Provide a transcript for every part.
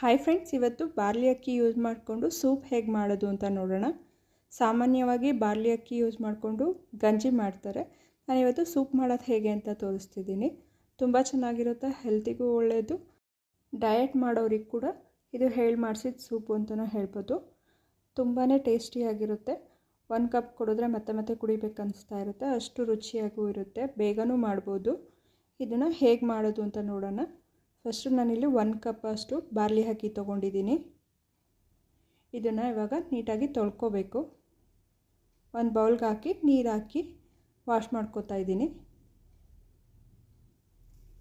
Hi friends ಇವತ್ತು barley ಅಕ್ಕಿ use ಮಾಡಿಕೊಂಡು ಸೂಪ್ ಹೇಗೆ ಮಾಡೋದು ಅಂತ ನೋಡೋಣ. ಸಾಮಾನ್ಯವಾಗಿ ಬಾರ್ಲಿ ಅಕ್ಕಿ ಯೂಸ್ ಮಾಡಿಕೊಂಡು ಗಂಜಿ ಮಾಡ್ತಾರೆ. ನಾನು ಇವತ್ತು ಸೂಪ್ ಮಾಡೋದು ಹೇಗೆ ಅಂತ ತೋರಿಸ್ತಿದ್ದೀನಿ. ತುಂಬ ಚೆನ್ನಾಗಿರುತ್ತೆ ಹೆಲ್ತಿಗೂ ಒಳ್ಳೆಯದು ಡಯಟ್ ಮಾಡೋರಿಗೆ ಕೂಡ ಇದು ಹೇಳಿ ಮಾಡಿಸಿದ ಸೂಪು ಅಂತಲೂ ಹೇಳ್ಬೋದು. ತುಂಬಾ ಟೇಸ್ಟಿಯಾಗಿರುತ್ತೆ ಒಂದು ಕಪ್ ಕುಡಿದ್ರೆ ಮತ್ತೆ ಮತ್ತೆ ಕುಡಿಬೇಕು ಅನಿಸ್ತಾ ಇರುತ್ತೆ. ಅಷ್ಟು ರುಚಿಯಾಗೂ ಇರುತ್ತೆ. ಬೇಗನೂ ಮಾಡ್ಬೋದು. ಇದನ್ನು ಹೇಗೆ ಮಾಡೋದು ಅಂತ ನೋಡೋಣ. ಫಸ್ಟು ನಾನಿಲ್ಲಿ ಒನ್ ಕಪ್ ಅಷ್ಟು ಬಾರ್ಲಿ ಹಾಕಿ ತೊಗೊಂಡಿದ್ದೀನಿ ಇದನ್ನು ಇವಾಗ ನೀಟಾಗಿ ತೊಳ್ಕೊಬೇಕು. ಒಂದು ಬೌಲ್ಗೆ ಹಾಕಿ ನೀರು ಹಾಕಿ ವಾಶ್ ಮಾಡ್ಕೋತಾ ಇದ್ದೀನಿ.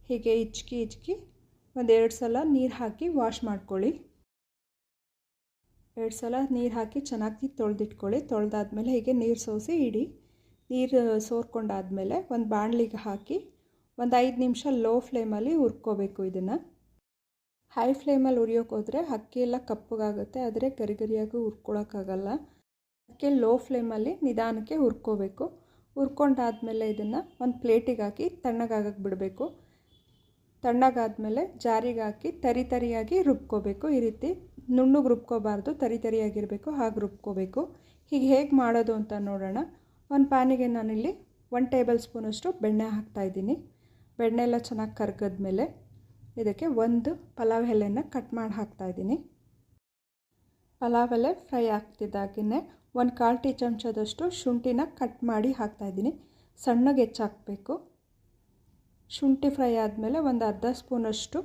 ಹೀಗೆ ಹಿಚ್ಕಿ ಹಿಚ್ಕಿ ಒಂದೆರಡು ಸಲ ನೀರು ಹಾಕಿ ವಾಶ್ ಮಾಡ್ಕೊಳ್ಳಿ. ಎರಡು ಸಲ ನೀರು ಹಾಕಿ ಚೆನ್ನಾಗಿ ತೊಳೆದಿಟ್ಕೊಳ್ಳಿ. ತೊಳೆದಾದ್ಮೇಲೆ ಹೀಗೆ ನೀರು ಸೋಸಿ ಇಡಿ. ನೀರು ಸೋರ್ಕೊಂಡಾದಮೇಲೆ ಒಂದು ಬಾಣಲಿಗೆ ಹಾಕಿ ಒಂದು ಐದು ನಿಮಿಷ ಲೋ ಫ್ಲೇಮಲ್ಲಿ ಹುರ್ಕೋಬೇಕು ಇದನ್ನು. ಹೈ ಫ್ಲೇಮಲ್ಲಿ ಉರಿಯೋಕೆ ಹೋದರೆ ಅಕ್ಕಿ ಎಲ್ಲ ಕಪ್ಪಗಾಗುತ್ತೆ, ಆದರೆ ಗರಿ ಗರಿಯಾಗಿ ಹುರ್ಕೊಳಕ್ಕಾಗಲ್ಲ. ಅದಕ್ಕೆ ಲೋ ಫ್ಲೇಮಲ್ಲಿ ನಿಧಾನಕ್ಕೆ ಹುರ್ಕೋಬೇಕು. ಹುರ್ಕೊಂಡಾದಮೇಲೆ ಇದನ್ನು ಒಂದು ಪ್ಲೇಟಿಗೆ ಹಾಕಿ ತಣ್ಣಗಾಗಕ್ಕೆ ಬಿಡಬೇಕು. ತಣ್ಣಗಾದ್ಮೇಲೆ ಜಾರಿಗೆ ಹಾಕಿ ತರಿ ತರಿಯಾಗಿ ರುಬ್ಕೋಬೇಕು. ಈ ರೀತಿ ನುಣ್ಣಗೆ ರುಬ್ಕೋಬಾರ್ದು, ತರಿ ತರಿಯಾಗಿರಬೇಕು, ಹಾಗೆ ರುಬ್ಕೋಬೇಕು. ಹೀಗೆ ಹೇಗೆ ಮಾಡೋದು ಅಂತ ನೋಡೋಣ. ಒಂದು ಪ್ಯಾನಿಗೆ ನಾನಿಲ್ಲಿ ಒನ್ ಟೇಬಲ್ ಸ್ಪೂನಷ್ಟು ಬೆಣ್ಣೆ ಹಾಕ್ತಾಯಿದ್ದೀನಿ ಬೆಣ್ಣೆ ಎಲ್ಲ ಚೆನ್ನಾಗಿ ಕರ್ಗದ್ಮೇಲೆ ಇದಕ್ಕೆ ಒಂದು ಪಲಾವ್ ಎಲೆನ ಕಟ್ ಮಾಡಿ ಹಾಕ್ತಾಯಿದ್ದೀನಿ ಪಲಾವ್ ಎಲೆ ಫ್ರೈ ಆಗ್ತಿದ್ದಾಗಿನೇ ಒಂದು ಕಾಲು ಟೀ ಚಮಚದಷ್ಟು ಶುಂಠಿನ ಕಟ್ ಮಾಡಿ ಹಾಕ್ತಾಯಿದ್ದೀನಿ ಸಣ್ಣಗೆ ಹೆಚ್ಚಾಕಬೇಕು. ಶುಂಠಿ ಫ್ರೈ ಆದಮೇಲೆ ಒಂದು ಅರ್ಧ ಸ್ಪೂನಷ್ಟು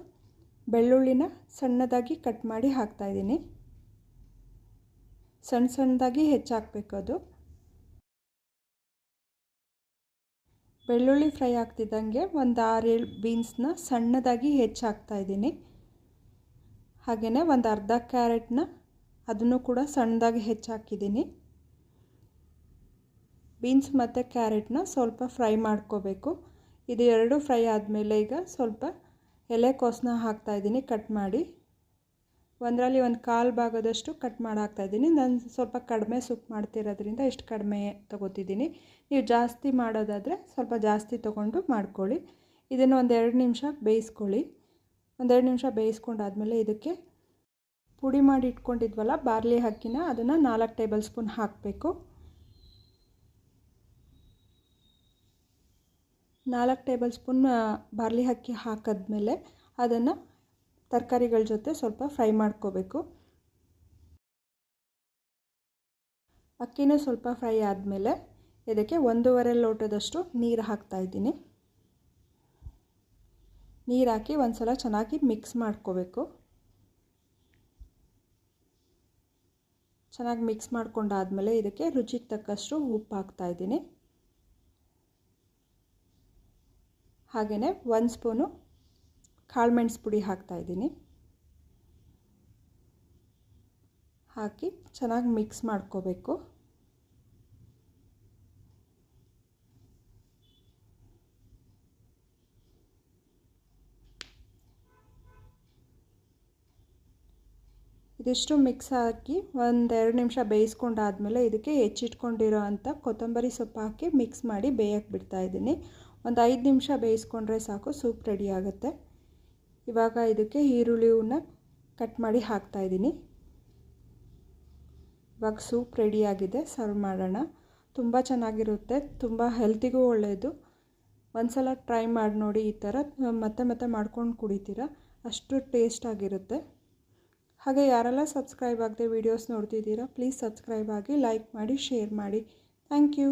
ಬೆಳ್ಳುಳ್ಳಿನ ಸಣ್ಣದಾಗಿ ಕಟ್ ಮಾಡಿ ಹಾಕ್ತಾಯಿದ್ದೀನಿ ಸಣ್ಣ ಸಣ್ಣದಾಗಿ ಹೆಚ್ಚಾಕಬೇಕು ಅದು. ಬೆಳ್ಳುಳ್ಳಿ ಫ್ರೈ ಆಗ್ತಿದ್ದಂಗೆ ಒಂದು ಆರೇಳು ಬೀನ್ಸ್ನ ಸಣ್ಣದಾಗಿ ಹೆಚ್ಚಾಕ್ತಾ ಇದ್ದೀನಿ. ಹಾಗೆಯೇ ಒಂದು ಅರ್ಧ ಕ್ಯಾರೆಟ್ನ ಅದನ್ನು ಕೂಡ ಸಣ್ಣದಾಗಿ ಹೆಚ್ಚಾಕಿದ್ದೀನಿ ಬೀನ್ಸ್ ಮತ್ತು ಕ್ಯಾರೆಟ್ನ ಸ್ವಲ್ಪ ಫ್ರೈ ಮಾಡ್ಕೋಬೇಕು. ಇದು ಎರಡು ಫ್ರೈ ಆದಮೇಲೆ ಈಗ ಸ್ವಲ್ಪ ಎಲೆಕೋಸನ್ನ ಹಾಕ್ತಾಯಿದ್ದೀನಿ ಕಟ್ ಮಾಡಿ. ಒಂದರಲ್ಲಿ ಒಂದು ಕಾಲು ಭಾಗದಷ್ಟು ಕಟ್ ಮಾಡಾಕ್ತಾ ಇದ್ದೀನಿ. ನಾನು ಸ್ವಲ್ಪ ಕಡಿಮೆ ಸೂಪ್ ಮಾಡ್ತಿರೋದ್ರಿಂದ ಇಷ್ಟು ಕಡಿಮೆ ತೊಗೋತಿದ್ದೀನಿ. ನೀವು ಜಾಸ್ತಿ ಮಾಡೋದಾದರೆ ಸ್ವಲ್ಪ ಜಾಸ್ತಿ ತೊಗೊಂಡು ಮಾಡ್ಕೊಳ್ಳಿ. ಇದನ್ನು ಒಂದೆರಡು ನಿಮಿಷ ಬೇಯಿಸ್ಕೊಳ್ಳಿ. ಒಂದೆರಡು ನಿಮಿಷ ಬೇಯಿಸ್ಕೊಂಡಾದಮೇಲೆ ಇದಕ್ಕೆ ಪುಡಿ ಮಾಡಿ ಇಟ್ಕೊಂಡಿದ್ವಲ್ಲ ಬಾರ್ಲಿ ಅಕ್ಕಿನ ಅದನ್ನು ನಾಲ್ಕು ಟೇಬಲ್ ಸ್ಪೂನ್ ಹಾಕಬೇಕು. ನಾಲ್ಕು ಟೇಬಲ್ ಸ್ಪೂನ್ ಬಾರ್ಲಿ ಅಕ್ಕಿ ಹಾಕಿದ್ಮೇಲೆ ಅದನ್ನು ತರಕಾರಿಗಳ ಜೊತೆ ಸ್ವಲ್ಪ ಫ್ರೈ ಮಾಡ್ಕೋಬೇಕು. ಅಕ್ಕಿನೂ ಸ್ವಲ್ಪ ಫ್ರೈ ಆದಮೇಲೆ ಇದಕ್ಕೆ ಒಂದೂವರೆ ಲೋಟದಷ್ಟು ನೀರು ಹಾಕ್ತಾಯಿದ್ದೀನಿ ನೀರು ಹಾಕಿ ಒಂದು ಸಲ ಚೆನ್ನಾಗಿ ಮಿಕ್ಸ್ ಮಾಡ್ಕೋಬೇಕು. ಚೆನ್ನಾಗಿ ಮಿಕ್ಸ್ ಮಾಡ್ಕೊಂಡಾದಮೇಲೆ ಇದಕ್ಕೆ ರುಚಿಗೆ ತಕ್ಕಷ್ಟು ಉಪ್ಪು ಹಾಕ್ತಾಯಿದ್ದೀನಿ ಹಾಗೆಯೇ ಒಂದು ಸ್ಪೂನು ಕಾಳು ಮೆಣಸು ಪುಡಿ ಹಾಕ್ತಾಯಿದ್ದೀನಿ ಹಾಕಿ ಚೆನ್ನಾಗಿ ಮಿಕ್ಸ್ ಮಾಡ್ಕೋಬೇಕು. ಇದಿಷ್ಟು ಮಿಕ್ಸ್ ಹಾಕಿ ಒಂದೆರಡು ನಿಮಿಷ ಬೇಯಿಸ್ಕೊಂಡಾದಮೇಲೆ ಇದಕ್ಕೆ ಹೆಚ್ಚಿಟ್ಕೊಂಡಿರೋ ಅಂಥ ಕೊತ್ತಂಬರಿ ಸೊಪ್ಪು ಹಾಕಿ ಮಿಕ್ಸ್ ಮಾಡಿ ಬೇಯಕ್ಕೆ ಬಿಡ್ತಾಯಿದ್ದೀನಿ ಒಂದು ಐದು ನಿಮಿಷ ಬೇಯಿಸ್ಕೊಂಡ್ರೆ ಸಾಕು, ಸೂಪ್ ರೆಡಿ ಆಗುತ್ತೆ. ಇವಾಗ ಇದಕ್ಕೆ ಈರುಳ್ಳಿಯನ್ನು ಕಟ್ ಮಾಡಿ ಹಾಕ್ತಾಯಿದ್ದೀನಿ ಇವಾಗ ಸೂಪ್ ರೆಡಿಯಾಗಿದೆ ಸರ್ವ್ ಮಾಡೋಣ. ತುಂಬ ಚೆನ್ನಾಗಿರುತ್ತೆ, ತುಂಬ ಹೆಲ್ತಿಗೂ ಒಳ್ಳೆಯದು ಒಂದು ಸಲ ಟ್ರೈ ಮಾಡಿ ನೋಡಿ ಈ ಥರ, ಮತ್ತೆ ಮತ್ತೆ ಮಾಡ್ಕೊಂಡು ಕುಡಿತೀರ, ಅಷ್ಟು ಟೇಸ್ಟಾಗಿರುತ್ತೆ ಹಾಗೆ ಯಾರೆಲ್ಲ ಸಬ್ಸ್ಕ್ರೈಬ್ ಆಗದೆ ವೀಡಿಯೋಸ್ ನೋಡ್ತಿದ್ದೀರಾ ಪ್ಲೀಸ್ ಸಬ್ಸ್ಕ್ರೈಬ್ ಆಗಿ ಲೈಕ್ ಮಾಡಿ ಶೇರ್ ಮಾಡಿ. Thank you